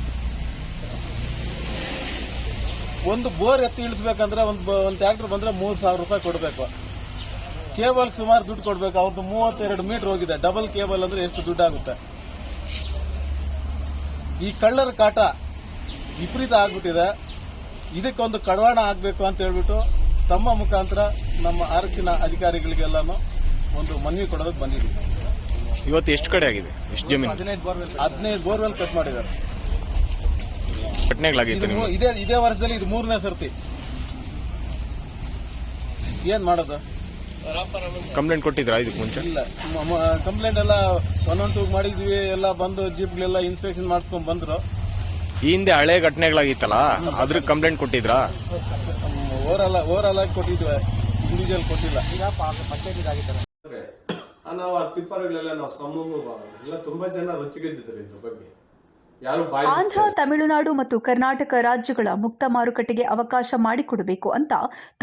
ಒಂದು ಬೋರ್ ಎತ್ತಿ ಇಳಿಸ್ಬೇಕಂದ್ರೆ ಒಂದು ಒಂದು ಟ್ಯಾಕ್ಟರ್ ಬಂದ್ರೆ ಮೂರು ಸಾವಿರ ರೂಪಾಯಿ ಕೊಡಬೇಕು. ಕೇಬಲ್ ಸುಮಾರು ದುಡ್ಡು ಕೊಡಬೇಕು. ಅವ್ರದ್ದು ಮೂವತ್ತೆರಡು ಮೀಟರ್ ಹೋಗಿದೆ. ಡಬಲ್ ಕೇಬಲ್ ಅಂದ್ರೆ ಎಷ್ಟು ದುಡ್ಡು ಆಗುತ್ತೆ ಈ ಕಳ್ಳರ ಕಾಟ ವಿಪರೀತ ಆಗ್ಬಿಟ್ಟಿದೆ. ಇದಕ್ಕೊಂದು ಕಡವಾಣ ಆಗಬೇಕು ಅಂತ ಹೇಳ್ಬಿಟ್ಟು ತಮ್ಮ ಮುಖಾಂತರ ನಮ್ಮ ಆರಕ್ಷಣ ಅಧಿಕಾರಿಗಳಿಗೆಲ್ಲಾನು ಒಂದು ಮನವಿ ಕೊಡೋದಕ್ಕೆ ಬಂದಿದ್ದೀವಿ.
ಇವತ್ತು ಎಷ್ಟು ಕಡೆ ಆಗಿದೆ? ಎಷ್ಟು ಜಮೀನು?
ಹದಿನೈದು ಬೋರ್ವೆಲ್ ಕಟ್ ಮಾಡಿದ್ದಾರೆ.
ಘಟನೆಗಳಾಗಿತ್ತು
ಇದು ಇದೇ ಇದೇ ವರ್ಷದಲ್ಲಿ ಇದು ಮೂರನೇ ಸರ್ತಿ. ಏನ್ ಮಾಡೋದು?
ಕಂಪ್ಲೇಂಟ್ ಕೊಟ್ಟಿದ್ರಾ ಇದಕ್ಕೆ ಮುಂಚೆ?
ಇಲ್ಲ. ಕಂಪ್ಲೇಂಟ್ ಎಲ್ಲ ಒನ್ ಒನ್ ಟೂ ಮಾಡಿದ್ವಿ ಎಲ್ಲ ಬಂದು ಜೀಪ್ಗಳೆಲ್ಲ ಇನ್ಸ್ಪೆಕ್ಷನ್ ಮಾಡಿಸ್ಕೊಂಡ್ ಬಂದ್ರು.
ಈ ಹಿಂದೆ ಹಳೆ ಘಟನೆಗಳಾಗಿತ್ತಲ್ಲ ಅದ್ರ ಕಂಪ್ಲೇಂಟ್ ಕೊಟ್ಟಿದ್ರಾ?
ಓವರಾಲ್ ಓವರಾಲ್ ಆಗಿ ಕೊಟ್ಟಿದ್ವಿ ಇಂಡಿವಿಜುವಲ್ ಕೊಟ್ಟಿಲ್ಲ.
ನಾವು ಆ ಟಿಪ್ಪರ್ಗಳೆಲ್ಲ ನಾವು ಸಮೂಹ ಎಲ್ಲ ತುಂಬಾ ಜನ ರೊಚ್ಚಿಗೆದ್ದಿದ್ದಾರೆ ಇದ್ರ ಬಗ್ಗೆ.
ಆಂಧ್ರ, ತಮಿಳುನಾಡು ಮತ್ತು ಕರ್ನಾಟಕ ರಾಜ್ಯಗಳ ಮುಕ್ತ ಮಾರುಕಟ್ಟೆಗೆ ಅವಕಾಶ ಮಾಡಿಕೊಡಬೇಕು ಅಂತ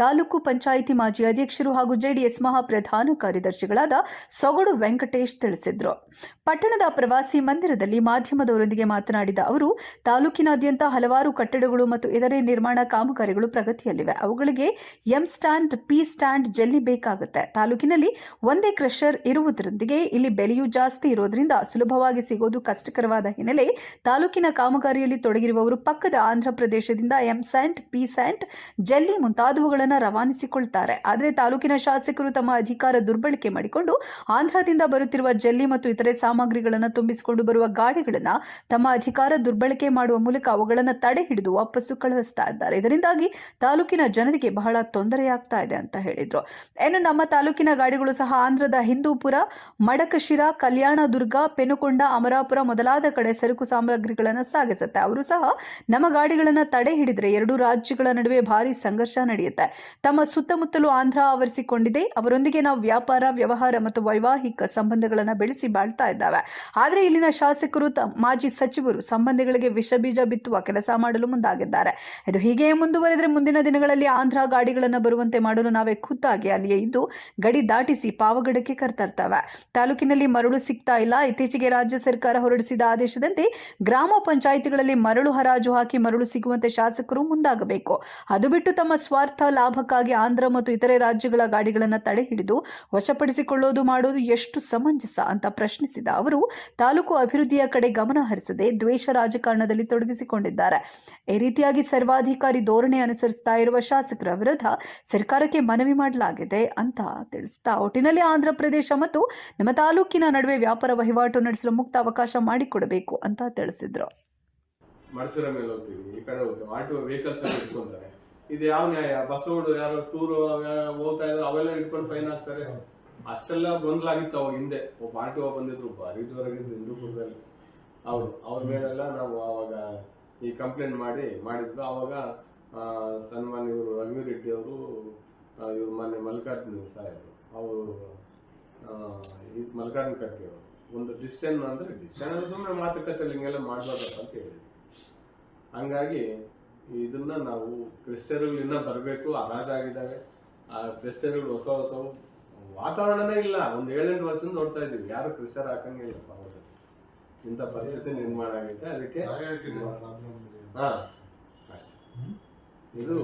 ತಾಲೂಕು ಪಂಚಾಯಿತಿ ಮಾಜಿ ಅಧ್ಯಕ್ಷರು ಹಾಗೂ ಜೆಡಿಎಸ್ ಮಹಾಪ್ರಧಾನ ಕಾರ್ಯದರ್ಶಿಗಳಾದ ಸೊಗಡು ವೆಂಕಟೇಶ್ ತಿಳಿಸಿದ್ರು. ಪಟ್ಟಣದ ಪ್ರವಾಸಿ ಮಂದಿರದಲ್ಲಿ ಮಾಧ್ಯಮದವರೊಂದಿಗೆ ಮಾತನಾಡಿದ ಅವರು, ತಾಲೂಕಿನಾದ್ಯಂತ ಹಲವಾರು ಕಟ್ಟಡಗಳು ಮತ್ತು ಇತರೆ ನಿರ್ಮಾಣ ಕಾಮಗಾರಿಗಳು ಪ್ರಗತಿಯಲ್ಲಿವೆ. ಅವುಗಳಿಗೆ ಎಂ ಸ್ಟ್ಯಾಂಡ್ ಪಿ ಸ್ಟ್ಯಾಂಡ್ ಜಲ್ಲಿ ಬೇಕಾಗುತ್ತೆ. ತಾಲೂಕಿನಲ್ಲಿ ಒಂದೇ ಕ್ರಷರ್ ಇರುವುದರೊಂದಿಗೆ ಇಲ್ಲಿ ಬೆಲೆಯೂ ಜಾಸ್ತಿ ಇರೋದ್ರಿಂದ ಸುಲಭವಾಗಿ ಸಿಗೋದು ಕಷ್ಟಕರವಾದ ಹಿನ್ನೆಲೆ ತಾಲೂಕಿನ ಕಾಮಗಾರಿಯಲ್ಲಿ ತೊಡಗಿರುವವರು ಪಕ್ಕದ ಆಂಧ್ರ ಪ್ರದೇಶದಿಂದ ಎಂ ಸ್ಯಾಂಟ್ ಪಿ ಸ್ಯಾಂಟ್ ಜಲ್ಲಿ ಮುಂತಾದವುಗಳನ್ನು ರವಾನಿಸಿಕೊಳ್ತಾರೆ. ಆದರೆ ತಾಲೂಕಿನ ಶಾಸಕರು ತಮ್ಮ ಅಧಿಕಾರ ದುರ್ಬಳಕೆ ಮಾಡಿಕೊಂಡು ಆಂಧ್ರದಿಂದ ಬರುತ್ತಿರುವ ಜಲ್ಲಿ ಮತ್ತು ಇತರೆ ಸಾಮಗ್ರಿಗಳನ್ನು ತುಂಬಿಸಿಕೊಂಡು ಬರುವ ಗಾಡಿಗಳನ್ನು ತಮ್ಮ ಅಧಿಕಾರ ದುರ್ಬಳಕೆ ಮಾಡುವ ಮೂಲಕ ಅವುಗಳನ್ನು ತಡೆ ಹಿಡಿದು ವಾಪಸ್ಸು ಕಳುಹಿಸ್ತಾ ಇದ್ದಾರೆ. ಇದರಿಂದಾಗಿ ತಾಲೂಕಿನ ಜನರಿಗೆ ಬಹಳ ತೊಂದರೆಯಾಗ್ತಾ ಇದೆ ಅಂತ ಹೇಳಿದ್ರು. ಇನ್ನು ನಮ್ಮ ತಾಲೂಕಿನ ಗಾಡಿಗಳು ಸಹ ಆಂಧ್ರದ ಹಿಂದೂಪುರ, ಮಡಕಶಿರ ಕಲ್ಯಾಣ ದುರ್ಗ ಪೆನುಕೊಂಡ, ಅಮರಾಪುರ ಮೊದಲಾದ ಕಡೆ ಸರಕು ಸಾಮಗ್ರಿಗಳನ್ನು ಸಾಗಿಸುತ್ತೆ. ಅವರು ಸಹ ನಮ್ಮ ಗಾಡಿಗಳನ್ನು ತಡೆ ಹಿಡಿದ್ರೆ ಎರಡು ರಾಜ್ಯಗಳ ನಡುವೆ ಭಾರಿ ಸಂಘರ್ಷ ನಡೆಯುತ್ತೆ. ತಮ್ಮ ಸುತ್ತಮುತ್ತಲು ಆಂಧ್ರ ಆವರಿಸಿಕೊಂಡಿದೆ. ಅವರೊಂದಿಗೆ ನಾವು ವ್ಯಾಪಾರ, ವ್ಯವಹಾರ ಮತ್ತು ವೈವಾಹಿಕ ಸಂಬಂಧಗಳನ್ನು ಬೆಳೆಸಿ ಬಾಳ್ತಾ ಇದ್ದಾವೆ. ಆದರೆ ಇಲ್ಲಿನ ಶಾಸಕರು ಮಾಜಿ ಸಚಿವರು ಸಂಬಂಧಗಳಿಗೆ ವಿಷಬೀಜ ಬಿತ್ತುವ ಕೆಲಸ ಮಾಡಲು ಮುಂದಾಗಿದ್ದಾರೆ. ಇದು ಹೀಗೆ ಮುಂದುವರೆದರೆ ಮುಂದಿನ ದಿನಗಳಲ್ಲಿ ಆಂಧ್ರ ಗಾಡಿಗಳನ್ನು ಬರುವಂತೆ ಮಾಡಲು ನಾವೇ ಖುದ್ದಾಗಿ ಅಲ್ಲಿಯೇ ಇದ್ದು ಗಡಿ ದಾಟಿಸಿ ಪಾವಗಡಕ್ಕೆ ಕರ್ತರ್ತವೆ. ತಾಲೂಕಿನಲ್ಲಿ ಮರಳು ಸಿಗ್ತಾ ಇಲ್ಲ. ಇತ್ತೀಚೆಗೆ ರಾಜ್ಯ ಸರ್ಕಾರ ಹೊರಡಿಸಿದ ಆದೇಶದಂತೆ ಗ್ರಾಮ ಪಂಚಾಯಿತಿಗಳಲ್ಲಿ ಮರಳು ಹರಾಜು ಹಾಕಿ ಮರಳು ಸಿಗುವಂತೆ ಶಾಸಕರು ಮುಂದಾಗಬೇಕು. ಅದು ಬಿಟ್ಟು ತಮ್ಮ ಸ್ವಾರ್ಥ ಲಾಭಕ್ಕಾಗಿ ಆಂಧ್ರ ಮತ್ತು ಇತರೆ ರಾಜ್ಯಗಳ ಗಾಡಿಗಳನ್ನು ತಡೆ ಹಿಡಿದು ವಶಪಡಿಸಿಕೊಳ್ಳೋದು ಮಾಡೋದು ಎಷ್ಟು ಸಮಂಜಸ ಅಂತ ಪ್ರಶ್ನಿಸಿದ ಅವರು, ತಾಲೂಕು ಅಭಿವೃದ್ಧಿಯ ಕಡೆ ಗಮನ ಹರಿಸದೆ ದ್ವೇಷ ರಾಜಕಾರಣದಲ್ಲಿ ತೊಡಗಿಸಿಕೊಂಡಿದ್ದಾರೆ. ಈ ರೀತಿಯಾಗಿ ಸರ್ವಾಧಿಕಾರಿ ಧೋರಣೆ ಅನುಸರಿಸ್ತಾ ಇರುವ ಶಾಸಕರ ವಿರುದ್ಧ ಸರ್ಕಾರಕ್ಕೆ ಮನವಿ ಮಾಡಲಾಗಿದೆ ಅಂತ ತಿಳಿಸ್ತಾ ಒಟ್ಟಿನಲ್ಲಿ ಆಂಧ್ರ ಪ್ರದೇಶ ಮತ್ತು ನಮ್ಮ ತಾಲೂಕಿನ ನಡುವೆ ವ್ಯಾಪಾರ ವಹಿವಾಟು ನಡೆಸಲು ಮುಕ್ತ ಅವಕಾಶ ಮಾಡಿಕೊಡಬೇಕು ಅಂತ ತಿಳಿಸಿದ್ರು.
ಮಡಸಿರ ಮೇಲೆ ಹೋಗ್ತೀವಿ, ಈ ಕಡೆ ಹೋಗ್ತೀವಿ. ಆಟೋ ವೆಹಿಕಲ್ಸ್ ಎಲ್ಲ ಇಟ್ಕೊಂತಾರೆ. ಇದು ಯಾವ ನ್ಯಾಯ? ಬಸ್ಸೋಡು ಯಾರು ಟೂರ್ ಹೋಗ್ತಾ ಇದ್ರು, ಅವೆಲ್ಲ ಇಟ್ಕೊಂಡು ಫೈನ್ ಹಾಕ್ತಾರೆ ಅಷ್ಟೆಲ್ಲ ಗೊಂದಲಾಗಿತ್ತು ಅವಾಗ ಹಿಂದೆ. ಒಬ್ಬ ಆಟೋ ಬಂದಿದ್ರು ಭಾರಿ ಜೋರಾಗಿದ್ರು ಹಿಂದೂಪುರದಲ್ಲಿ. ಅವರು ಅವ್ರ ಮೇಲೆಲ್ಲ ನಾವು ಅವಾಗ ಈ ಕಂಪ್ಲೇಂಟ್ ಮಾಡಿ, ಮಾಡಿದ್ವಿ. ಅವಾಗ ಸನ್ಮಾನ್ ಇವರು ರಘುವೀರ್ ರೆಡ್ಡಿ ಅವರು ಇವ್ರು ಮೊನ್ನೆ ಮಲ್ಲಿಕಾರ್ಜುನ ಸಾಹೇಬರು. ಅವರು ಮಲ್ಲಿಕಾರ್ಜುನ ಖರ್ಗೆ ಅವರು. ಒಂದು ಡಿಸಿಷನ್ ಅಂದ್ರೆ ಡಿಸಿಷನ್ ಸುಮ್ಮನೆ ಮಾತುಕತೆಯಲ್ಲಿ ಹಿಂಗೆಲ್ಲ ಅಂತ ಹೇಳಿದ್ವಿ ಹಂಗಾಗಿ ಇದನ್ನ ನಾವು ಕ್ರಿಶ್ಚಿಯನ್ಗಳು ಇನ್ನೂ ಬರಬೇಕು ಅರಾಜಾಗಿದ್ದಾವೆ ಆ ಕ್ರಿಶ್ಚಿಯನ್ಗಳು ಹೊಸ ಹೊಸ ವಾತಾವರಣನೇ ಇಲ್ಲ ಒಂದು ಏಳೆಂಟು ವರ್ಷದಿಂದ ನೋಡ್ತಾ ಇದ್ದೀವಿ ಯಾರು ಕ್ರಿಶ್ಚಿಯರ್ ಹಾಕಂಗಿಲ್ಲ ಇಂಥ ಪರಿಸ್ಥಿತಿ ನಿರ್ಮಾಣ ಆಗಿದೆ ಅದಕ್ಕೆ. ಇದು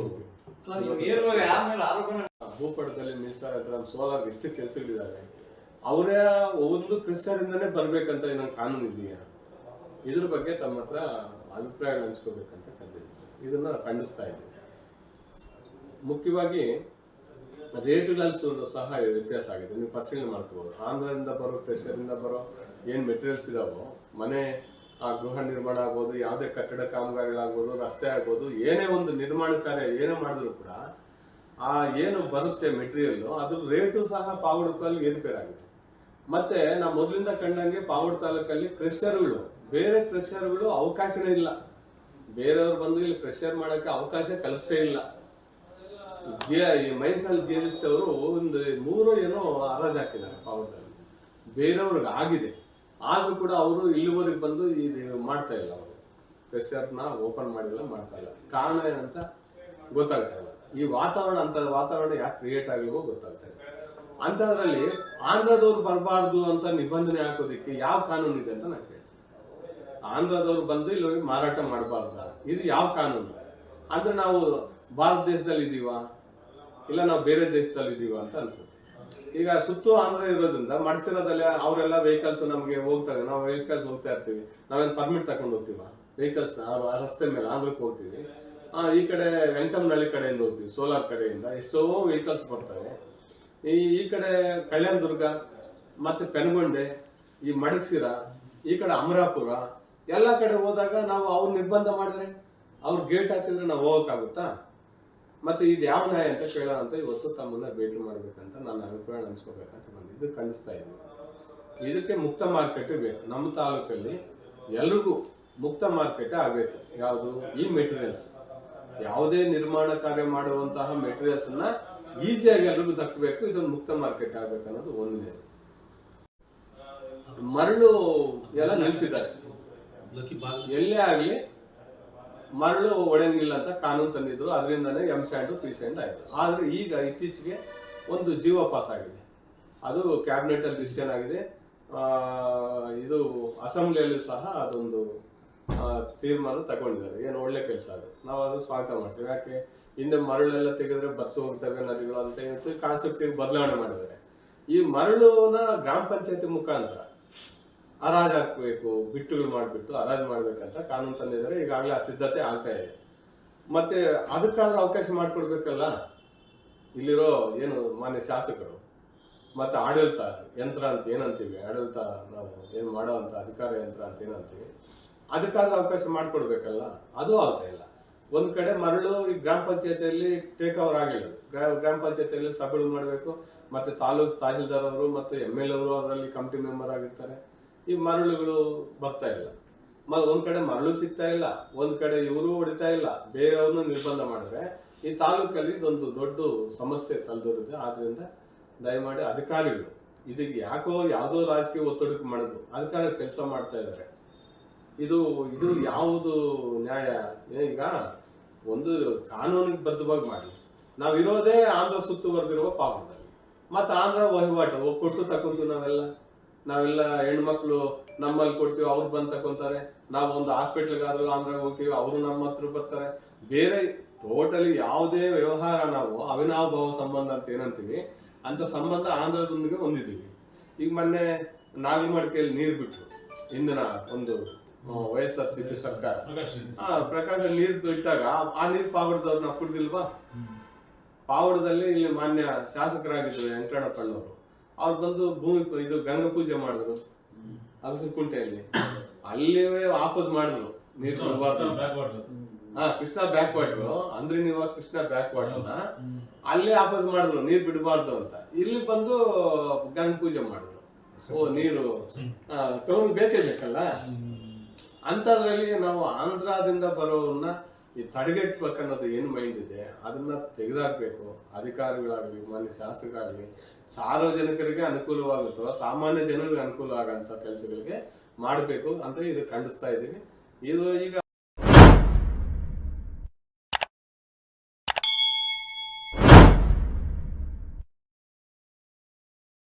ಭೂಪಟದಲ್ಲಿ ಹತ್ರ ಸೋಲಾರ್ ಎಷ್ಟು ಕೆಲಸಗಳಿದಾವೆ ಅವರೇ ಒಂದು ಕ್ರಿಸ್ತರಿಂದನೇ ಬರ್ಬೇಕಂತ ಏನೋ ಕಾನೂನು ಇದೆಯಾ? ಇದ್ರ ಬಗ್ಗೆ ತಮ್ಮ ಹತ್ರ ಅಭಿಪ್ರಾಯ ಹಂಚ್ಕೋಬೇಕಂತ ಕರೆದಿದ್ದೀನಿ ಇದನ್ನ ಖಂಡಿಸ್ತಾ ಇದ್ದೀನಿ. ಮುಖ್ಯವಾಗಿ ರೇಟ್ಗಳಲ್ಲಿ ಸಹ ವ್ಯತ್ಯಾಸ ಆಗಿದೆ. ನೀವು ಪರಿಶೀಲನೆ ಮಾಡ್ಕೋಬಹುದು ಆಂಧ್ರದಿಂದ ಬರೋ ಪ್ರೆಷರಿಂದ ಬರೋ ಏನು ಮೆಟೀರಿಯಲ್ಸ್ ಇದಾವೋ, ಮನೆ, ಆ ಗೃಹ ನಿರ್ಮಾಣ ಆಗ್ಬೋದು, ಯಾವುದೇ ಕಟ್ಟಡ ಕಾಮಗಾರಿಗಳಾಗ್ಬೋದು, ರಸ್ತೆ ಆಗ್ಬೋದು, ಏನೇ ಒಂದು ನಿರ್ಮಾಣ ಕಾರ್ಯ ಏನೇ ಮಾಡಿದ್ರು ಕೂಡ ಆ ಏನು ಬರುತ್ತೆ ಮೆಟೀರಿಯಲ್ ಅದ್ರ ರೇಟು ಸಹ ಪಾವಡಕ್ಕಲ್ಲಿ ಆಗುತ್ತೆ ಮತ್ತೆ ನಾವು ಮೊದಲಿಂದ ಕಂಡಂಗೆ ಪಾವಡ ತಾಲೂಕಲ್ಲಿ ಕ್ರೆಷರ್ಗಳು ಬೇರೆ ಕ್ರೆಷರ್ಗಳು ಅವಕಾಶನೇ ಇಲ್ಲ. ಬೇರೆಯವ್ರು ಬಂದು ಇಲ್ಲಿ ಕ್ರೆಷರ್ ಮಾಡಕ್ಕೆ ಅವಕಾಶ ಕಲ್ಪಿಸೇ ಇಲ್ಲ. ಜೆ- ಈ ಮೈಸೂರು ಜೇಲಿಸ್ಟ್ ಅವರು ಒಂದು ಮೂರು ಏನೋ ಅರಾಜ್ ಹಾಕಿದ್ದಾರೆ ಪಾವಡದಲ್ಲಿ ಬೇರೆಯವ್ರಿಗೆ ಆಗಿದೆ. ಆದ್ರೂ ಕೂಡ ಅವರು ಇಲ್ಲಿವರೆಗೆ ಬಂದು ಇದು ಮಾಡ್ತಾ ಇಲ್ಲ ಅವರು. ಕ್ರೆಷರ್ನ ಓಪನ್ ಮಾಡಿಲ್ಲ, ಮಾಡ್ತಾ ಇಲ್ಲ. ಕಾರಣ ಏನಂತ ಗೊತ್ತಾಗ್ತಾ ಇಲ್ಲ. ಈ ವಾತಾವರಣ ಅಂತ ವಾತಾವರಣ ಯಾಕೆ ಕ್ರಿಯೇಟ್ ಆಗಲಿವೋ ಗೊತ್ತಾಗ್ತದೆ ಅಂಥದ್ರಲ್ಲಿ ಆಂಧ್ರದವ್ರು ಬರಬಾರ್ದು ಅಂತ ನಿಬಂಧನೆ ಹಾಕೋದಕ್ಕೆ ಯಾವ ಕಾನೂನು ಇದೆ ಅಂತ ನಾನು ಕೇಳ್ತೀನಿ. ಆಂಧ್ರದವ್ರು ಬಂದು ಇಲ್ಲಿ ಮಾರಾಟ ಮಾಡಬಾರ್ದ? ಇದು ಯಾವ ಕಾನೂನು? ಅಂದ್ರೆ ನಾವು ಭಾರತ ದೇಶದಲ್ಲಿ ಇದೀವ? ಇಲ್ಲ ನಾವು ಬೇರೆ ದೇಶದಲ್ಲಿ ಇದೀವ ಅಂತ ಅನ್ಸುತ್ತೆ. ಈಗ ಸುತ್ತು ಆಂಧ್ರ ಇರೋದ್ರಿಂದ ಮಡಿಸಿರೋದಲ್ಲಿ ಅವರೆಲ್ಲ ವೆಹಿಕಲ್ಸ್ ನಮಗೆ ಹೋಗ್ತಾರೆ. ನಾವು ವೆಹಿಕಲ್ಸ್ ಹೋಗ್ತಾ ಇರ್ತೀವಿ. ನಾವೇನು ಪರ್ಮಿಟ್ ತಗೊಂಡು ಹೋಗ್ತೀವ? ವೆಹಿಕಲ್ಸ್ ರಸ್ತೆ ಮೇಲೆ ಆಂಧ್ರಕ್ಕೆ ಹೋಗ್ತೀವಿ. ಈ ಕಡೆ ವೆಂಕಮ್ನಳ್ಳಿ ಕಡೆಯಿಂದ ಹೋಗ್ತೀವಿ ಸೋಲಾರ್ ಕಡೆಯಿಂದ. ಎಷ್ಟೋ ವೆಹಿಕಲ್ಸ್ ಬರ್ತವೆ ಈ ಈ ಕಡೆ ಕಲ್ಯಾಣದುರ್ಗ ಮತ್ತೆ ಪೆನಗೊಂಡೆ ಈ ಮಡಗಸಿರ ಈ ಕಡೆ ಅಮರಾಪುರ ಎಲ್ಲ ಕಡೆ ಹೋದಾಗ ನಾವು ಅವ್ರು ನಿರ್ಬಂಧ ಮಾಡಿದ್ರೆ, ಅವ್ರು ಗೇಟ್ ಹಾಕಿದ್ರೆ ನಾವು ಹೋಗೋಕ್ಕಾಗುತ್ತಾ? ಮತ್ತೆ ಇದು ಯಾವ ನ್ಯಾಯ ಅಂತ ಕೇಳೋಣ ಅಂತ ಇವತ್ತು ತಮ್ಮನ್ನ ಭೇಟಿ ಮಾಡಬೇಕಂತ ನನ್ನ ಅಭಿಪ್ರಾಯ ಅನಿಸ್ಕೋಬೇಕಂತ ನಾನು ಇದು ಖಂಡಿಸ್ತಾ ಇದ್ದೀನಿ. ಇದಕ್ಕೆ ಮುಕ್ತ ಮಾರ್ಕೆಟ್ ಬೇಕು. ನಮ್ಮ ತಾಲೂಕಲ್ಲಿ ಎಲ್ರಿಗೂ ಮುಕ್ತ ಮಾರ್ಕೆಟ್ ಆಗಬೇಕು. ಯಾವುದು? ಈ ಮೆಟೀರಿಯಲ್ಸ್ ಯಾವುದೇ ನಿರ್ಮಾಣ ಕಾರ್ಯ ಮಾಡುವಂತಹ ಮೆಟೀರಿಯಲ್ಸ್ ಅನ್ನ ಈಸಿಯಾಗಿ ಎಲ್ಲರಿಗೂ ದಕ್ಕಬೇಕು ಇದೊಂದು ಮುಕ್ತ ಮಾರ್ಕೆಟ್ ಆಗ್ಬೇಕು ಅನ್ನೋದು ಒಂದೇ. ಮರಳು ಎಲ್ಲ ನಿಲ್ಲಿಸಿದ್ದಾರೆ ಎಲ್ಲೇ ಆಗಲಿ ಮರಳು ಒಡೆಯಂಗಿಲ್ಲ ಅಂತ ಕಾನೂನು ತಂದಿದ್ರು ಅದರಿಂದನೇ ಎಂ ಸ್ಯಾಂಡು ಪಿ ಸ್ಯಾಂಡ್ ಆಯಿತು. ಆದರೆ ಈಗ ಇತ್ತೀಚೆಗೆ ಒಂದು ಜೀವ ಪಾಸ್ ಆಗಿದೆ. ಅದು ಕ್ಯಾಬಿನೆಟ್ ಅಲ್ಲಿ ಡಿಸಿಷನ್ ಆಗಿದೆ. ಇದು ಅಸೆಂಬ್ಲಿಯಲ್ಲೂ ಸಹ ಅದೊಂದು ತೀರ್ಮಾನ ತಗೊಂಡಿದ್ದಾರೆ. ಏನು ಒಳ್ಳೆ ಕೆಲಸ ಅದು. ನಾವು ಅದು ಸ್ವಾಗತ ಮಾಡ್ತೀವಿ. ಯಾಕೆ? ಹಿಂದೆ ಮರಳೆಲ್ಲ ತೆಗೆದ್ರೆ ಬತ್ತು ಹೋಗ್ತವೆ, ನದಿಗಳು ಅಂತ ಹೇಳ್ತು ಕಾನ್ಸೆಪ್ಟ್ ಬದಲಾವಣೆ ಮಾಡಿದ್ದಾರೆ. ಈ ಮರಳುನ ಗ್ರಾಮ ಪಂಚಾಯತಿ ಮುಖಾಂತರ ಅರಾಜ್ ಹಾಕಬೇಕು, ಬಿಟ್ಟುಗಳು ಮಾಡಿಬಿಟ್ಟು ಹರಾಜು ಮಾಡಬೇಕಂತ ಕಾನೂನು ತಂದಿದ್ದಾರೆ. ಈಗಾಗಲೇ ಆ ಸಿದ್ಧತೆ ಆಗ್ತಾ ಇದೆ. ಮತ್ತೆ ಅದಕ್ಕಾದ್ರೂ ಅವಕಾಶ ಮಾಡಿಕೊಡ್ಬೇಕಲ್ಲ? ಇಲ್ಲಿರೋ ಏನು ಮಾನ್ಯ ಶಾಸಕರು, ಮತ್ತೆ ಆಡಳಿತ ಯಂತ್ರ ಅಂತ ಏನಂತೀವಿ? ಆಡಳಿತ ನಾವು ಏನು ಮಾಡೋ ಅಂತ, ಅಧಿಕಾರ ಯಂತ್ರ ಅಂತ ಏನಂತೀವಿ? ಅದಕ್ಕಾದ್ರೂ ಅವಕಾಶ ಮಾಡಿಕೊಡ್ಬೇಕಲ್ಲ? ಅದು ಆಗ್ತಾ ಇಲ್ಲ. ಒಂದ್ ಕಡೆ ಮರಳು ಈ ಗ್ರಾಮ ಪಂಚಾಯತಿಯಲ್ಲಿ ಟೇಕ್ ಓವರ್ ಆಗಿಲ್ಲ. ಗ್ರಾ- ಗ್ರಾಮ ಪಂಚಾಯತಿಯಲ್ಲಿ ಸಭೆಗಳು ಮಾಡಬೇಕು. ಮತ್ತೆ ತಾಲೂಕು ತಹಸೀಲ್ದಾರ್ ಅವರು ಮತ್ತೆ ಎಂ ಎಲ್ ಅವರು ಅದರಲ್ಲಿ ಕಮಿಟಿ ಮೆಂಬರ್ ಆಗಿರ್ತಾರೆ. ಈ ಮರಳುಗಳು ಬರ್ತಾ ಇಲ್ಲ. ಒಂದ್ ಕಡೆ ಮರಳು ಸಿಗ್ತಾ ಇಲ್ಲ. ಒಂದ್ ಕಡೆ ಇವರು ಹೊಡಿತಾ ಇಲ್ಲ. ಬೇರೆಯವ್ರನ್ನ ನಿರ್ಬಂಧ ಮಾಡಿದ್ರೆ ಈ ತಾಲೂಕಲ್ಲಿ ಇದೊಂದು ದೊಡ್ಡ ಸಮಸ್ಯೆ ತಲೆದೋರಿದೆ. ಆದ್ರಿಂದ ದಯಮಾಡಿ ಅಧಿಕಾರಿಗಳು, ಇದಕ್ಕೆ ಯಾಕೋ ಯಾವುದೋ ರಾಜಕೀಯ ಒತ್ತಡಕ್ಕೆ ಮಾಡಿದ್ರು ಅಧಿಕಾರಿಗಳು ಕೆಲಸ ಮಾಡ್ತಾ ಇದ್ದಾರೆ. ಇದು ಇದು ಯಾವುದು ನ್ಯಾಯ? ಈಗ ಒಂದು ಕಾನೂನಿಗೆ ಬದ್ಧವಾಗಿ ಮಾಡಿ. ನಾವಿರೋದೇ ಆಂಧ್ರ ಸುತ್ತುವರೆದಿರುವ ಪಾಪದಲ್ಲಿ. ಮತ್ತೆ ಆಂಧ್ರ ವಹಿವಾಟು ಕೊಟ್ಟು ತಕೊಂತೀವಿ ನಾವೆಲ್ಲ. ನಾವೆಲ್ಲ ಹೆಣ್ಮಕ್ಳು ನಮ್ಮಲ್ಲಿ ಕೊಡ್ತೀವಿ, ಅವ್ರು ಬಂದು ತಕೊಂತಾರೆ. ನಾವು ಒಂದು ಹಾಸ್ಪಿಟ್ಲ್ಗಾದ್ರೂ ಆಂಧ್ರ ಹೋಗ್ತೀವಿ, ಅವರು ನಮ್ಮ ಹತ್ರ ಬರ್ತಾರೆ. ಬೇರೆ ಟೋಟಲಿ ಯಾವುದೇ ವ್ಯವಹಾರ ನಾವು ಅವಿನಾಭಾವ ಸಂಬಂಧ ಅಂತ ಏನಂತೀವಿ, ಅಂತ ಸಂಬಂಧ ಆಂಧ್ರದೊಂದಿಗೆ ಹೊಂದಿದ್ದೀವಿ. ಈಗ ಮೊನ್ನೆ ನಾಗಮಡಿಕೆಯಲ್ಲಿ ನೀರು ಬಿಟ್ಟರು ಇಂದಿನ ಒಂದು Y S R C P ಸರ್ಕಾರ ಆ ಪ್ರಕಾಶ ನೀರು ಬಿಟ್ಟಾಗ ಆ- ನೀರು ಪಾವಡದವ್ರು ನಾವು ಕುಡ್ದಿಲ್ವಾ? ಪಾವಡದಲ್ಲಿ ಇಲ್ಲಿ ಮಾನ್ಯ ಶಾಸಕರಾಗಿದ್ರು ವೆಂಕಟಣ್ಣಪ್ಪಣ್ಣವರು ಅವ್ರು ಬಂದು ಭೂಮಿ ಪೂ- ಇದು ಗಂಗಾ ಪೂಜೆ ಮಾಡಿದ್ರು. ಅಗಸನಕುಂಟೆಯಲ್ಲಿ ಅಲ್ಲಿವೇ ವಾಪಸ್ ಮಾಡಿದ್ರು. ನೀರು ಬಿಡಬಾರ್ದು ಹಾ ಕೃಷ್ಣ ಬ್ಯಾಕ್ ವಾಟರ್. ಅಂದ್ರೆ ನೀವು ಕೃಷ್ಣ ಬ್ಯಾಕ್ ವಾಟರ್ನ ಅಲ್ಲೇ ವಾಪಸ್ ಮಾಡಿದ್ರು. ನೀರ್ ಬಿಡಬಾರ್ದು ಅಂತ. ಇಲ್ಲಿ ಬಂದು ಗಂಗ ಪೂಜೆ ಮಾಡಿದ್ರು. ಓ ನೀರು. ತಗೊಂಡ್ ಬೇಕೇ ಬೇಕಲ್ಲ? ಅಂತದ್ರಲ್ಲಿ ನಾವು ಆಂಧ್ರದಿಂದ ಬರೋವನ್ನ ಈ ತಡೆಗಟ್ಟಬೇಕನ್ನೋದು ಏನು ಮೈಂಡ್ ಇದೆ, ಅದನ್ನ ತೆಗೆದಾಕಬೇಕು. ಅಧಿಕಾರಿಗಳಾಗಲಿ, ಮಾನ್ಯ ಶಾಸಕರಾಗಲಿ, ಸಾರ್ವಜನಿಕರಿಗೆ ಅನುಕೂಲವಾಗುತ್ತೋ, ಸಾಮಾನ್ಯ ಜನರಿಗೆ ಅನುಕೂಲ ಆಗೋಂಥ ಕೆಲಸಗಳಿಗೆ ಮಾಡಬೇಕು ಅಂತ ಇದು ಖಂಡಿಸ್ತಾ ಇದ್ದೀವಿ. ಇದು ಈಗ